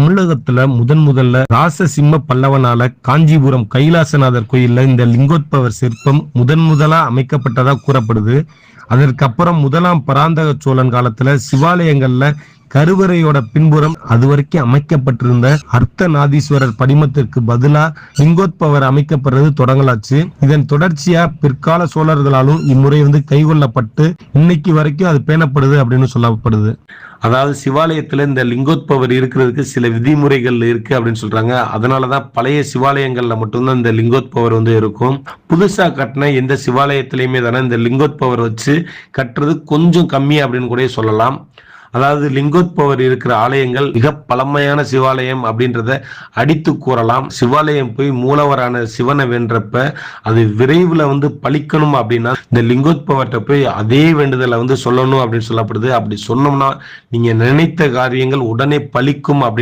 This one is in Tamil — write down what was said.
தமிழகத்துல முதன் முதல்ல ராசசிம்ம பல்லவனால காஞ்சிபுரம் கைலாசநாதர் கோயில்ல இந்த லிங்கோத்பவர் சிற்பம் முதன் முதலா அமைக்கப்பட்டதா கூறப்படுது. அதற்கப்புறம் முதலாம் பராந்தக சோழன் காலத்துல சிவாலயங்கள்ல கருவறையோட பின்புறம் அது வரைக்கும் அமைக்கப்பட்டிருந்த அர்த்தநாதீஸ்வரர் படிமத்திற்கு பதிலா லிங்கோத்பவர் அமைக்கப்படுறது தொடங்கலாச்சு. இதன் தொடர்ச்சியா பிற்கால சோழர்களாலும் இம்முறை வந்து கைகொள்ளப்பட்டு இன்னைக்கு வரைக்கும் அது பேணப்படுது அப்படின்னு சொல்லப்படுது. அதாவது சிவாலயத்துல இந்த லிங்கோத்பவர் இருக்கிறதுக்கு சில விதிமுறைகள் இருக்கு அப்படின்னு சொல்றாங்க. அதனாலதான் பழைய சிவாலயங்கள்ல மட்டும்தான் இந்த லிங்கோத்பவர் வந்து இருக்கும். புதுசா கட்டின எந்த சிவாலயத்திலயுமே தானே இந்த லிங்கோத்பவர் வச்சு கட்டுறது கொஞ்சம் கம்மி அப்படின்னு கூட சொல்லலாம். அதாவது லிங்கோத்பவர் இருக்கிற ஆலயங்கள் மிக பழமையான சிவாலயம் அப்படின்றத அடித்து கூறலாம். சிவாலயம் போய் மூலவரான சிவனை வென்றப்ப அது விரைவில் வந்து பழிக்கணும் அப்படின்னா இந்த லிங்கோத்பவர்கிட்ட போய் அதே வேண்டுதலை வந்து சொல்லணும் அப்படின்னு சொல்லப்படுது. அப்படி சொன்னோம்னா நீங்க நினைத்த காரியங்கள் உடனே பழிக்கும் அப்படின்னு